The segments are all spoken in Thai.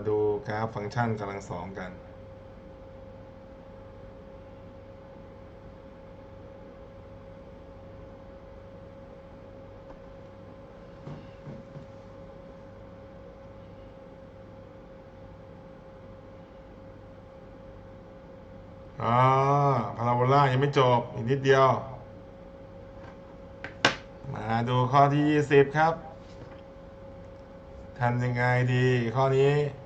ามาดูกราฟฟังก์ชันกำลังสองกันอ๋อพาราโบลายังไม่จบ อีกนิดเดียว มาดูข้อที่ 20 ครับทำยังไงดีข้อนี้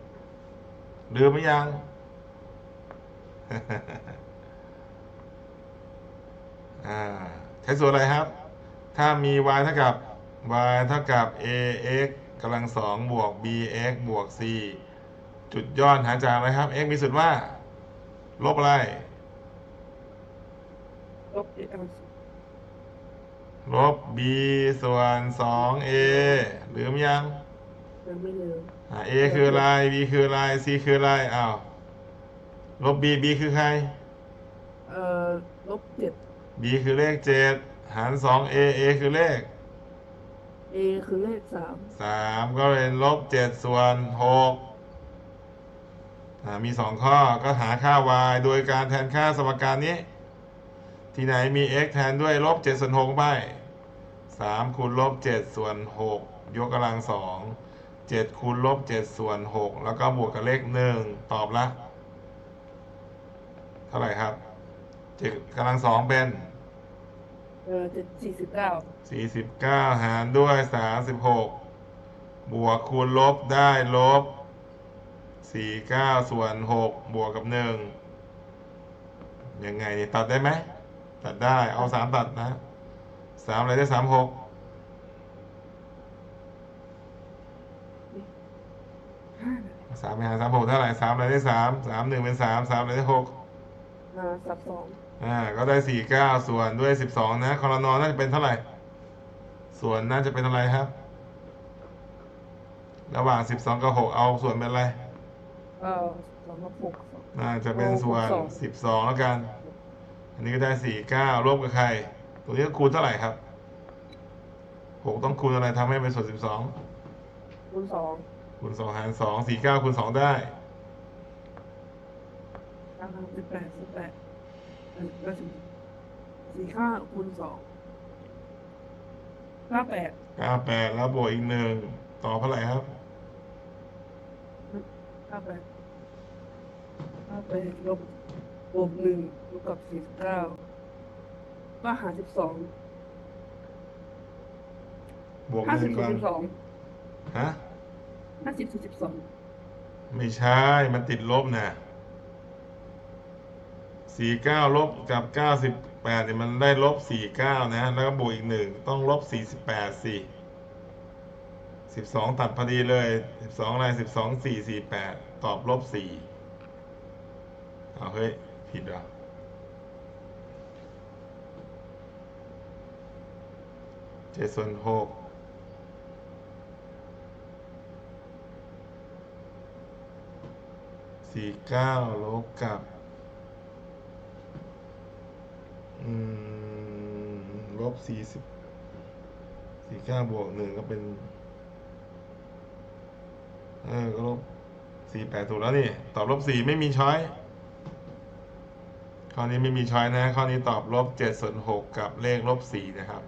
ลืมไหมยังอ่าใช้ส่วนอะไรครับ ถ้ามี y เท่ากับ y เท่ากับ ax กำลังสองบวก bx บวก c จุดยอดหาจากอะไรครับ x มีสุดว่า ลบอะไร ลบ a ลบ b ส่วน 2a ลืมยัง ยังไม่ลืม อ่า a คืออะไร b คืออะไร c คืออะไรอ้าวลบ b b คือใครเอ่อลบเจ็ด b คือเลข7หาร 2a a คือเลขเอคือเลขสาม3ก็เป็นลบ7ส่วน6อ่ามี2ข้อก็หาค่า y โดยการแทนค่าสมการนี้ ที่ไหนมี x แทนด้วยลบ7ส่วน6ไป3คูณลบ7ส่วน6ยกกำลัง2 7คูณลบ7ส่วน 6 แล้วก็บวกกับเลข 1 ตอบละ เท่าไหร่ครับ7กำลัง2เป็น เอ่อเจ็ดสี่สิบเก้า49 หารด้วย 36 บวกคูณลบได้ลบ 49 ส่วน 6 บวกกับ 1 ยังไงนี่ตัดได้ไหม ตัดได้เอา 3 ตัดนะ 3 อะไรได้ 36 ห้า3ไปหาร36เท่าไหร่3อะไรได้3 3 1เป็น3 3อะไรได้6อ่าสับสองอ่าก็ได้49ส่วนด้วย12นะคอรนอน่าจะเป็นเท่าไหร่ ส่วนน่าจะเป็นอะไรครับ ระหว่าง12กับ6เอาส่วนเป็นอะไรเอ่อสองกับหกสองน่าจะเป็นส่วนโอ้สิบสองแล้วกัน อันนี้ก็ได้สี่เก้ารวมกับใคร ตัวนี้ก็คูณเท่าไหร่ครับหกต้องคูณอะไรทำให้เป็นส่วนสิบสองคูณสอง คูณสองหารสองสี่เก้าคูณสองได้เก้าสิบแปดสิบแปดเอ็ดแปดสิบสี่ห้าคูณสองห้าแปดเก้าแปดแล้วบวกอีกหนึ่งต่อเท่าไหร่ครับห้าแปดห้าแปดลบบวกหนึ่งลบกับสี่สิบเก้าก็หารสิบสองบวกห้าหสินึ่บงก่อนสิบสองฮะ ห้าสิบสี่สิบสองไม่ใช่ มันติดลบนะสี่เก้าลบกับเก้าสิบแปดเนี่ยมันได้ลบสี่เก้านะ แล้วก็บวกอีกหนึ่งต้องลบสี่สิบแปดสิสิบสองตัดพอดีเลยสิบสองอะไรสิบสองสี่สี่แปดตอบลบสี่เอาเฮ้ย ผิดเหรอเจ็ดส่วนหก สี่เก้าลบกับลบสี่สิบสี่เก้าบวกหนึ่งก็เป็น เออก็ลบสี่แปดถูกแล้วนี่ ตอบลบสี่ไม่มีช้อยข้อนี้ไม่มีช้อยนะ ข้อนี้ตอบลบเจ็ดส่วนหกกับเลขลบสี่นะครับ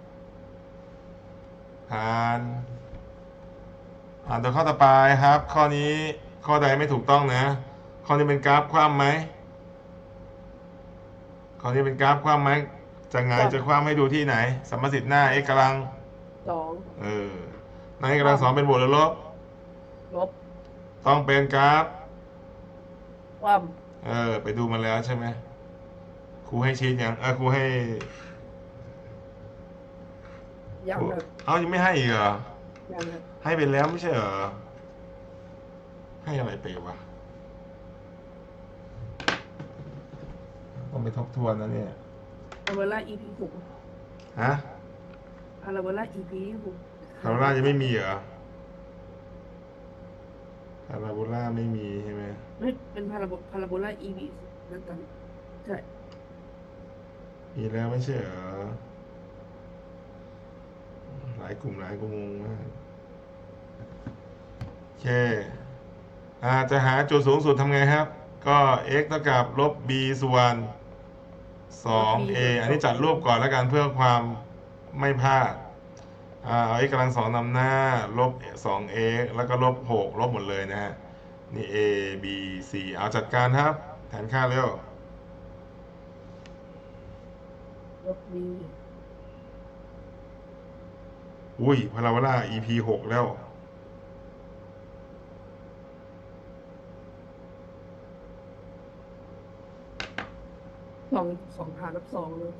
ผ่านอ่านตัวข้อต่อไปครับ ข้อนี้ข้อใดไม่ถูกต้องนะ ข้อนี้เป็นกราฟคว่ำไหมข้อนี้เป็นกราฟคว่ำไหมจะไงายจะคว่ำให้ดูที่ไหนสัมมสิทธิ์หน้า x กำลังสองเออหน้า x กำลังสองเป็นบวกหรือลบลบต้องเป็นกราฟความเออ ไปดูมาแล้วใช่ไหมครูให้ชี้ยังเออครูให้ยังครูแบบเอ้ายังไม่ให้อีกเหรอยังแบบให้ไปแล้วไม่ใช่เหรอให้อะไรไปวะ ต้องไปทบทวนนะเนี่ยพาราโบลา EP หกฮะพาราโบลา EP หกพาราโบลายังไม่มีเหรอพาราโบลาไม่มีใช่ไหมไม่เป็นพาราโบพาราโบลา EP นั่นกันใช่ มีแล้วไม่ใช่เหรอหลายกลุ่มหลายกลุ่มงงมากโอเคอ่าจะหาจุดสูงสุดทำไงครับ ก็ x เท่ากับลบ b ส่วน 2a อันนี้จัดรูปก่อนแล้วกันเพื่อความไม่พลาดอ่าเอา x กำลังสองนำหน้า ลบ 2x แล้วก็ลบ 6 ลบหมดเลยนะฮะ นี่ a b c เอาจัดการครับ แทนค่าเร็ว ลบบีอุ้ยพาราโบลา EP 6 แล้ว ส องสองหารลบสองเลย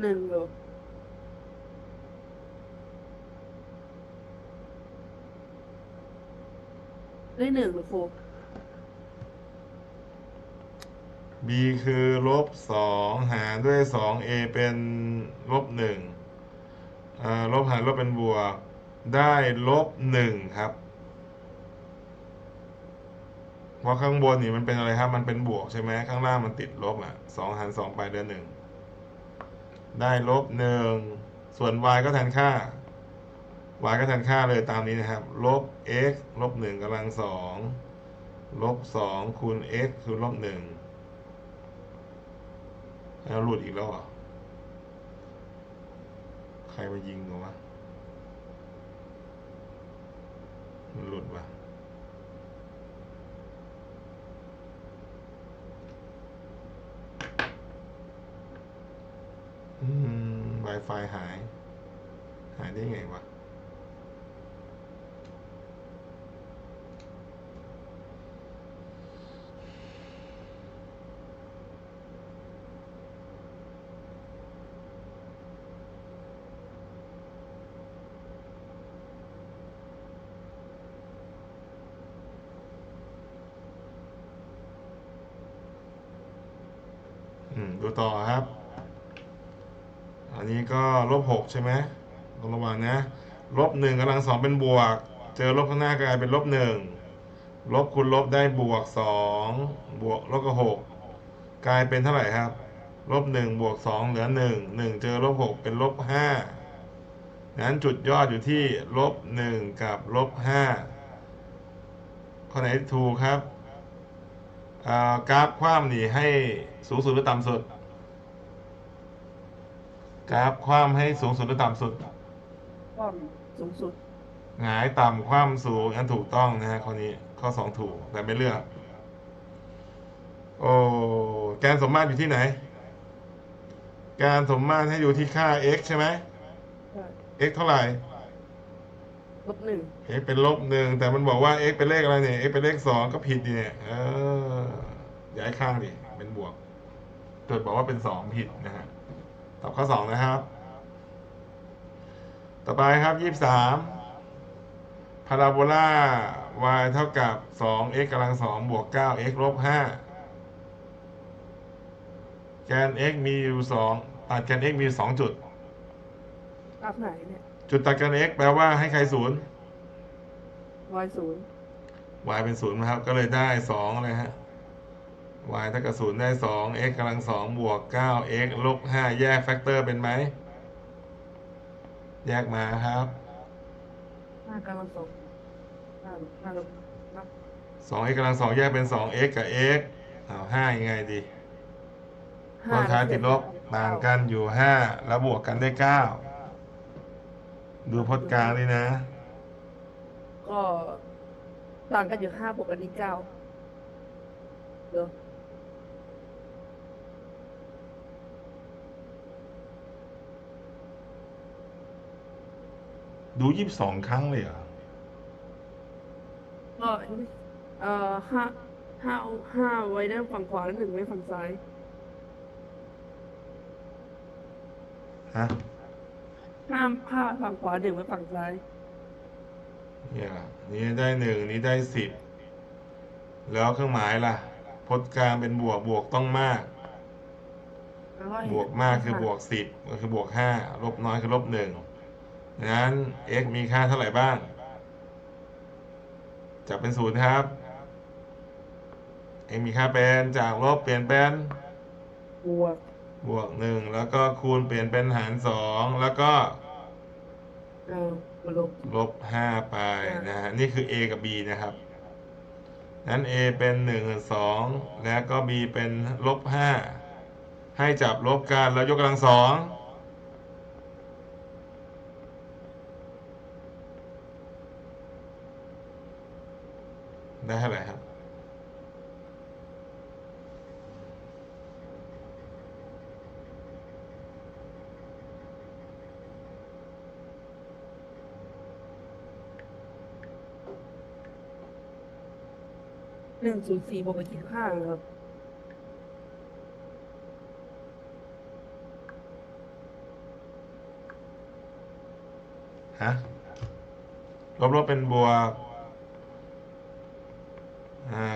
หนึ่งเหรอได้หนึ่งเหรอครู b คือลบ2หารด้วย 2a เป็น ลบ1อ่าลบหารลบเป็นบวก ได้ลบ1ครับเพราะข้างบนนี่มันเป็นอะไรครับ มันเป็นบวกใช่ไหมข้างล่างมันติดลบอะสองหารสองไปเดือนหนึ่งได้ลบหนึ่งส่วน y ก็แทนค่า y ก็แทนค่าเลยตามนี้นะครับ ลบ x ลบหนึ่งกำลังสองลบสองคูณ x คือลบหนึ่งแล้วหลุดอีกแล้วอใค รมายิงเหรอวะ มันหลุดวะอืม Wi-Fi หาย หายได้ไงวะ ดูต่อครับ อันนี้ก็ลบหกใช่ไหมต้องระวังนะ ลบหนึ่งกำลังสองเป็นบวก เจอลบข้างหน้ากลายเป็นลบหนึ่งลบคูณลบได้บวกสองบวกลบกับหกกลายเป็นเท่าไหร่ครับลบหนึ่งบวกสองเหลือหนึ่งหนึ่งเจอลบหกเป็นลบห้านั้นจุดยอดอยู่ที่ลบหนึ่งกับลบห้าข้อไหนถูกครับ กราฟคว่ำนี่ให้สูงสุดหรือต่ำสุด กราฟคว่ำให้สูงสุดหรือต่ำสุดความสูงสุดหงายต่ำคว่ำสูงอันถูกต้องนะฮะข้อนี้ข้อสองถูกแต่ไม่เลือก โอ้แกนสมมาตรอยู่ที่ไหนแการสมมาตรให้อยู่ที่ค่า x ใช่ไหมใช่ x เท่าไหร่ลบหนึ่ง x เป็นลบหนึ่งแต่มันบอกว่า x เป็นเลขอะไรเนี่ย x เป็นเลขสองก็ผิดดิเนี่ยเออ ย้ายข้างดิเป็นบวกโจทย์บอกว่าเป็นสองผิดนะฮะตอบข้อสองนะครับ ต่อไปครับยี่สิบสามพาราโบลา y เท่ากับสอง x กำลังสองบวกเก้า x ลบห้าแกน x มีอยู่สองตัดแกน x มีอยู่สองจุดกราฟไหนเนี่ย จุดตัดแกน x แปลว่าให้ใครศูนย์ y ศูนย์ y เป็นศูนย์นะครับ ก็เลยได้สองเลยฮะ y เท่ากับศูนย์ได้สอง x กำลังสองบวกเก้า x ลบห้าแยกแฟกเตอร์เป็นไหม แยกมาครับห้ากำลังสองห้าห้าลบนับสอง x กำลังสองแยกเป็นสอง x กับ x เอาห้ายังไงดีตห้าอนท้ายติดลบต่างกันอยู่ห้าแล้วบวกกันได้เก้าดูพจน์กลางด้วยนะ ก็ต่างกันอยู่ห้าบวกกันที่เก้าเดี๋ยว ดูยี่สิบสองครั้งเลยเหรอก็เอ่อห้าห้าห้าไว้ด้านฝั่งขวาแล้วหนึ่งไว้ฝั่งซ้าย ฮะห้ามผ้าฝั่งขวาหนึ่งไว้ฝั่งซ้าย เนี่ยนี่ได้หนึ่งนี้ได้สิบแล้วเครื่องหมายล่ะพจน์กลางเป็นบวกบวกต้องมาก แล้วก็บวกมากคือบวกสิบก็คือบวกห้าลบน้อยคือลบหนึ่ง งั้น x มีค่าเท่าไหร่บ้าง จับเป็นศูนย์ครับเองมีค่าเป็นจากลบเปลี่ยนเป็นบวกบวกหนึ่งแล้วก็คูณเปลี่ยนเป็นหารสองแล้วก็เอ่อลบลบห้าไปนะฮะนี่คือ a กับ b นะครับนั้น a เป็นหนึ่งสองแล้วก็ b เป็นลบห้าให้จับลบกันแล้วยกกำลังสอง ได้เท่าไหร่ครับหนึ่งศูนย์สี่บวกกับยี่สิบห้าครับ ฮะลบลบเป็นบวกอ่า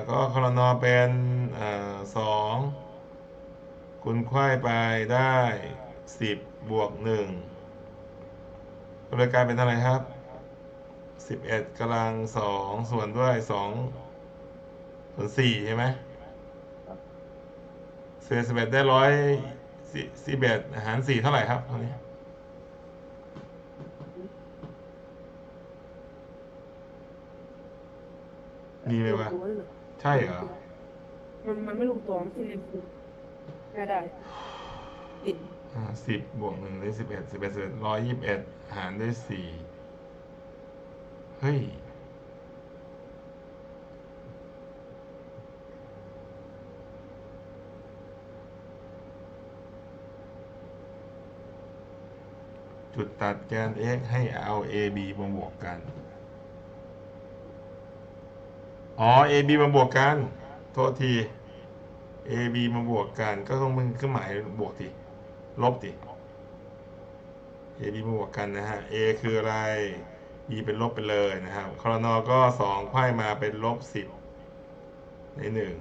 ก็คอรนอเป็นอ่าสองคูณไขว้ไปได้สิบบวกหนึ่งก็เลยกลายเป็นเท่าไหร่ครับสิบเอ็ดกำลังสองส่วนด้วยสองส่วนสี่ใช่ไหมเศษสิบเอ็ดได้ร้อยสิบเอ็ดหารสี่เท่าไหร่ครับตรงนี้ มีไหมวะใช่เหรอ มันมันไม่ลงตัวไม่ใช่เรียนครูไม่ได้ติดอ่าสิบบวกหนึ่งได้สิบเอ็ดสิบเอ็ดสิบเอ็ดร้อยยี่สิบเอ็ดหารด้วยสี่เฮ้ย จุดตัดแกน x ให้เอา ab มาบวกกัน อ๋อ ab มาบวกกัน โทษที ab มาบวกกัน ก็ต้องเป็นเครื่องหมายบวกทีลบที ab มาบวกกันนะฮะ a คืออะไร b เป็นลบไปเลยนะครับคอรนอก็สองไขว้มาเป็นลบสิบในหนึ่ง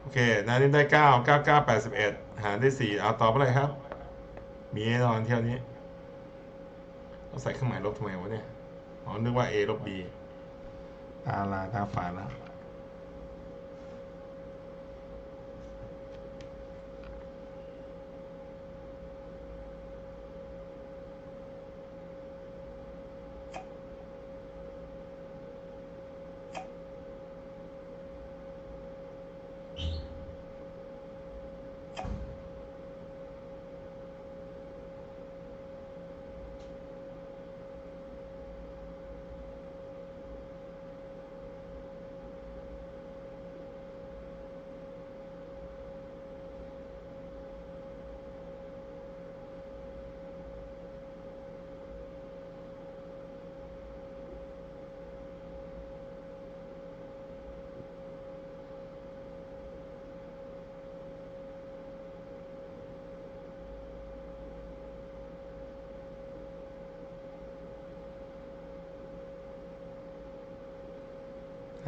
โอเคนะนี่ได้เก้าเก้าเก้าแปดสิบเอ็ดหารได้วยสี่เอาตอบอะไรครับ มีแน่นอนเที่ยวนี้เราใส่เครื่องหมายลบทำไมวะเนี่ย อ๋อ นึกว่า a ลบ b ตาลาต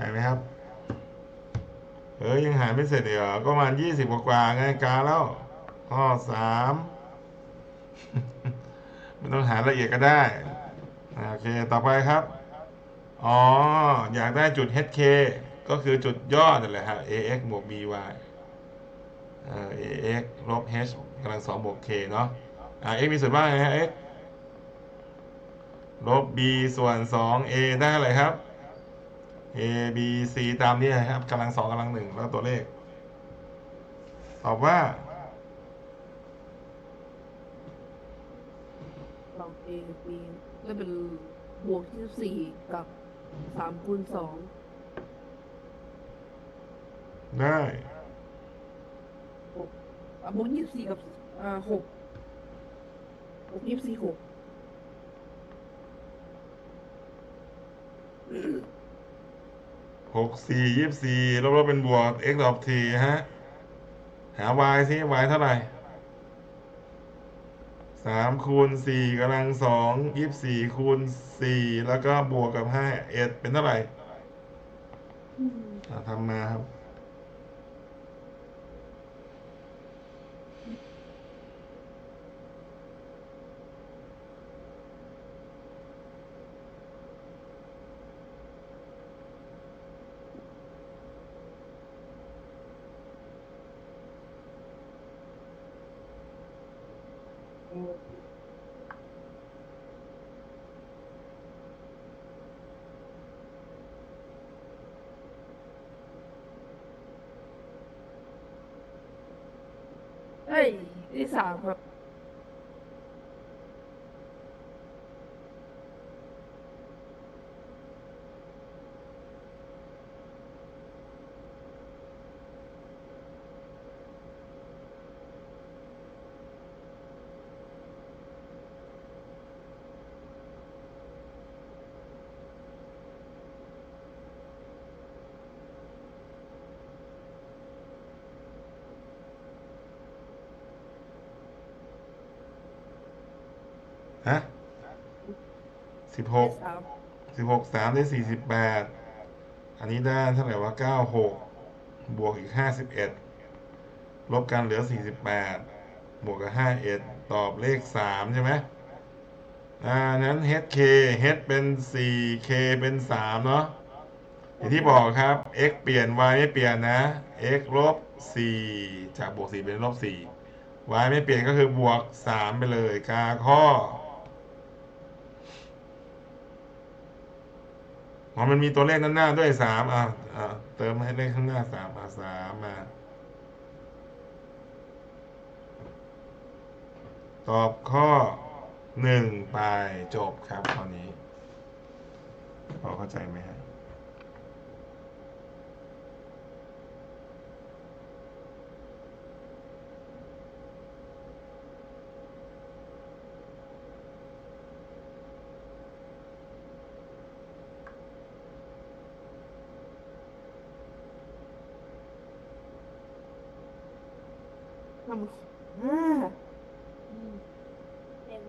หายไหมครับเฮ้ยยังหายไม่เสร็จอีกเหรอก็ประมาณยี่สิบกว่าๆไงกาแล้ว ข้อสามไม่ต้องหาละเอียดก็ได้ โอเค ต่อไปครับ อ๋อ อยากได้จุด hk ก็คือจุดยอดนั่นแหละฮะ ax บวก by เอ่อ ax ลบ h กำลังสองบวก k เนาะอ่า x มีส่วนว่างไงฮะ x ลบ b ส่วน 2a ได้เท่าไรครับ a b c ตามนี้นะครับกำลังสองกำลังหนึ่งแล้วตัวเลข ตอบว่าสองเอบีก็เป็นบวกที่สี่กับสามคูณสองได้อะบวกยี่สิบสี่กับอ่าหกบวกยี่สิบสี่หก หกสี่ยี่สี่ลบลบเป็นบวก x ดอกทีฮะ หา y สิ y เท่าไหร่สามคูณสี่กำลังสองยี่สี่คูณสี่แล้วก็บวกกับห้าเอ็ดเป็นเท่าไหร่ทำมาครับ เอ้ยที่สามครับ ฮะสิบหกสามสิบหกสามได้สี่สิบแปดอันนี้ได้เท่าไหร่ว่าเก้าหกบวกอีกห้าสิบเอ็ดลบกันเหลือสี่สิบแปดบวกกับห้าเอ็ดตอบเลขสามใช่ไหมอ่านั้น HK H เป็นสี่ K เป็นสามเนาะอย่างที่บอกครับ x เปลี่ยน y ไม่เปลี่ยนนะ x ลบสี่จากบวกสี่เป็นลบสี่ y ไม่เปลี่ยนก็คือบวกสามไปเลยกาข้อ อ๋อมันมีตัวเลขด้านหน้าด้วยสามอะอะเติมให้เลขข้างหน้าสามอะสามมา ตอบข้อหนึ่งไปจบครับข้อนี้ พอเข้าใจไหมฮะ ทำอ่าอืมเต็ม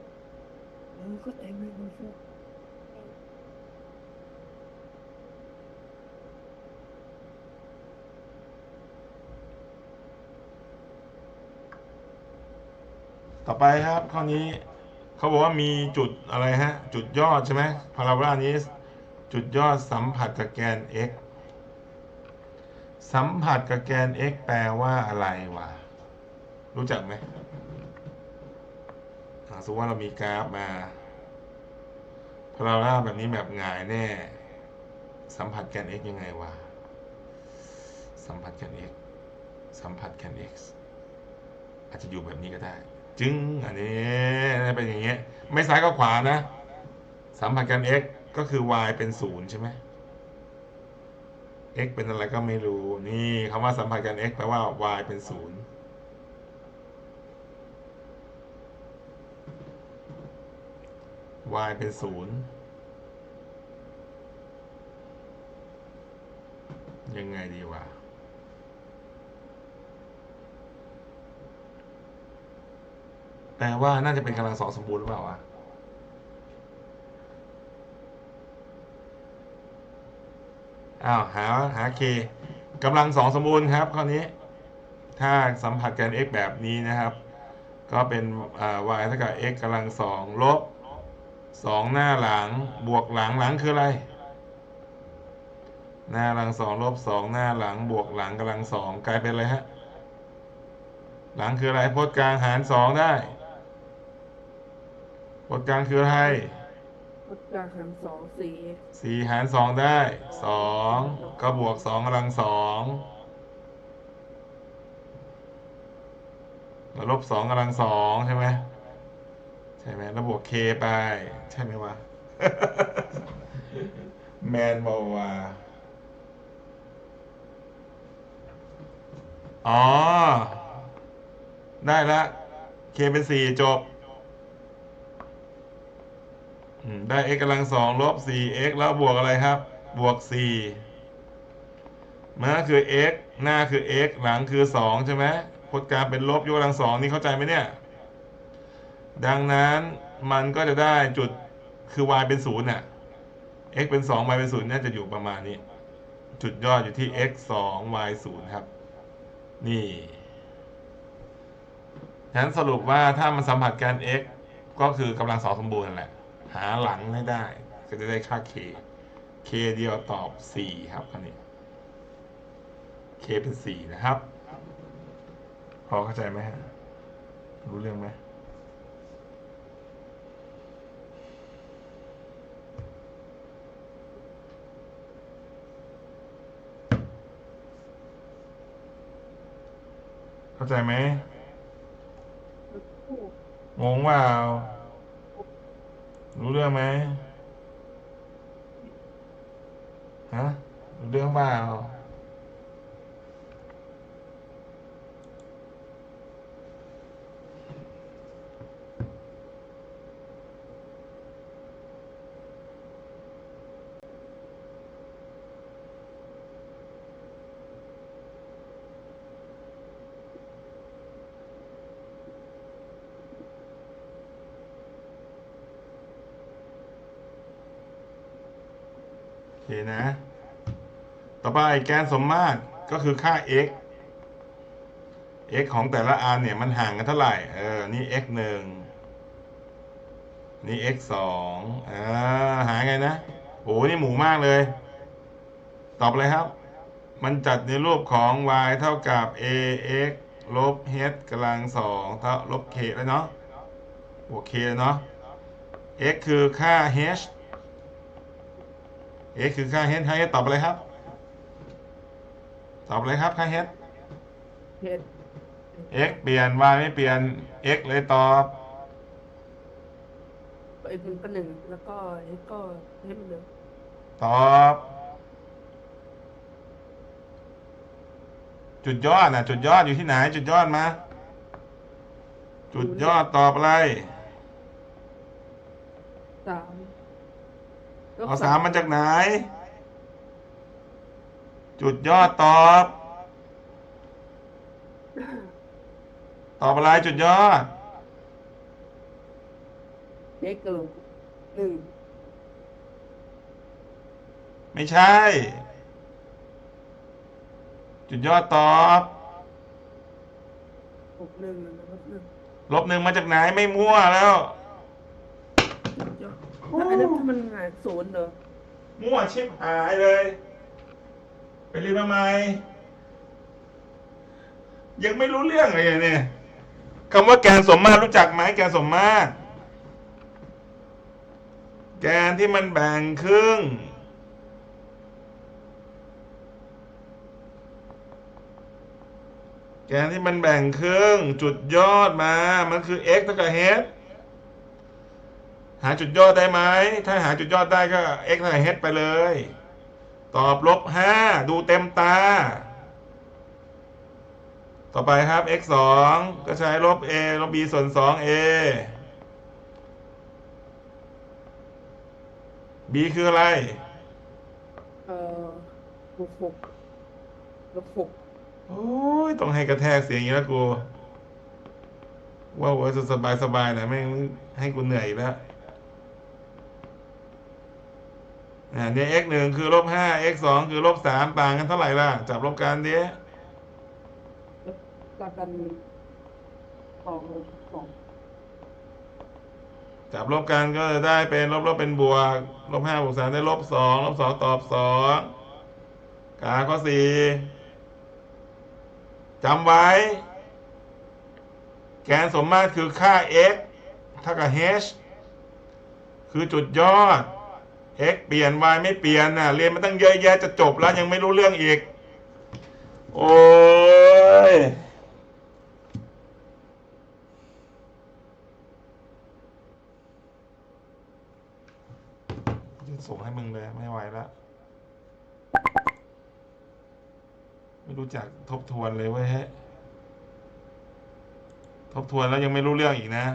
เออก็เต็มเลยคุณผู้เต็มต่อไปครับข้อนี้เขาบอกว่ามีจุดอะไรฮะ จุดยอดใช่ไหมพาราโบลานี้ จุดยอดสัมผัสกับแกน x สัมผัสกับแกน x แปลว่าอะไรวะ รู้จักไหมสมมติว่าเรามีกราฟมาพาราบลาแบบนี้แบบหงายแน่ สัมผัสแกน x ยังไงวะ สัมผัสแกน x สัมผัสแกน x อาจจะอยู่แบบนี้ก็ได้ จึงอันนี้เป็นอย่างเงี้ย ไม่ซ้ายก็ขวานะ สัมผัสแกน x ก็คือ y เป็นศูนย์ใช่ไหม x เป็นอะไรก็ไม่รู้ นี่คำว่าสัมผัสแกน x แปลว่า y เป็นศูนย์ y เป็นศูนย์ยังไงดีวะแปลว่าน่าจะเป็นกำลังสองสมบูรณ์หรือเปล่าวะอ้าวหาหา k กำลังสองสมบูรณ์ครับข้อนี้ ถ้าสัมผัสกัน x แบบนี้นะครับ ก็เป็นอ่า y เท่ากับ x กำลังสองลบ สองหน้าหลังบวกหลังหลังคืออะไร หน้าหลังสองลบสองหน้าหลังบวกหลังกำลังสองกลายเป็นอะไรฮะหลังคืออะไรพจน์กลางหารสองได้พจน์กลางคืออะไรกดกลางหันสองสี่สี่หารสองได้สองก็บวกสองกำลังสองแล้วลบสองกำลังสองใช่ไหม ใช่ไหมแล้วบวกเคไป ใช่ไหมวะ แมนบอกว่าอ๋อ ได้ละเคเป็นสี่จบได้ x กำลังสองลบ 4x แล้วบวกอะไรครับ บวก 4 มันก็คือ x หน้าคือ x หลังคือ 2 ใช่ไหมพจน์การเป็นลบยกกำลังสองนี่เข้าใจไหมเนี่ย ดังนั้นมันก็จะได้จุดคือ y เป็นศูนย์น่ะ x เป็น 2 y เป็นศูนย์น่าจะอยู่ประมาณนี้ จุดยอดอยู่ที่ x 2 y 0ครับ นี่ฉะนั้นสรุปว่าถ้ามันสัมผัสกัน x ก็คือกำลังสองสมบูรณ์แหละ หาหลังให้ได้ ก็จะได้ค่า k k เดียวตอบ 4 ครับอันนี้ k เป็น 4 นะครับ พอเข้าใจไหมฮะ รู้เรื่องไหม เข้าใจไหมคู่งงว่ารู้เรื่องไหมฮะรู้เรื่องเปล่า เคนะ ต่อไปแกนสมมาตรก็คือค่า x x ของแต่ละอันเนี่ยมันห่างกันเท่าไหร่ เออ นี่ x หนึ่ง นี่ x สองอ่าหาไงนะ โอ้นี่หมูมากเลย ตอบเลยครับ มันจัดในรูปของ y เท่ากับ ax ลบ h กำลังสองเท่าลบ k แล้วเนาะโอเคเนาะ x คือค่า h x คือค่า h ค่า h ตอบอะไรครับ ตอบเลยครับค่า h เพชร x เปลี่ยน y ไม่เปลี่ยน x เลยตอบไปหนึ่งก็หนึ่งแล้วก็เอ็กก็ให้มันเดิมตอบ จุดยอดนะจุดยอดอยู่ที่ไหน จุดยอดมา จุดยอดตอบอะไรสามลบ เอาสามมาจากไหน จุดยอดตอบ ตอบอะไรจุดยอดเอ็กก็ลบหนึ่งไม่ใช่ จุดยอดตอบ หกหนึ่งแล้วก็หนึ่ง ลบหนึ่งมาจากไหนไม่มั่วแล้วยอด แล้วอันนี้มันหายศูนย์เหรอ มั่วชิบหายเลย ไปเรียนมาใหม่ยังไม่รู้เรื่องเลยเนี่ยคำว่าแกนสมมาตรรู้จักไหมแกนสมมาตรแกนที่มันแบ่งครึ่ง แกนที่มันแบ่งครึ่ง จุดยอดมา มันคือ x เท่ากับ h หาจุดยอดได้ไหม ถ้าหาจุดยอดได้ก็ x เท่ากับ h ไปเลย ตอบลบห้าดูเต็มตา ต่อไปครับ x สองก็ใช้ลบ a ลบ b ส่วนสอง a b คืออะไร เอ่อลบหกลบหกโอ้ย ต้องให้กระแทกเสียงอย่างนี้แล้วกู ว่าว่าจะสบายสบายๆหน่อยแม่งให้กูเหนื่อยอีกแล้วอ่า เนี่ย x หนึ่งคือลบห้า x สองคือลบสามต่างกันเท่าไหร่ล่ะ จับลบกันดิต่างกันสองสองจับลบกันก็จะได้เป็นลบลบเป็นบวกลบห้าบวกสามได้ลบสองลบสองตอบสองกาข้อสี่จำไว้ แกนสมมาตรคือค่า x เท่ากับ h คือจุดยอด x เปลี่ยน y ไม่เปลี่ยนน่ะเรียนมาตั้งเยอะแยะจะจบแล้วยังไม่รู้เรื่องอีก โอ้ยจะส่งให้มึงเลยไม่ไหวแล้วไม่รู้จักทบทวนเลยเว้ยฮะทบทวนแล้วยังไม่รู้เรื่องอีกนะ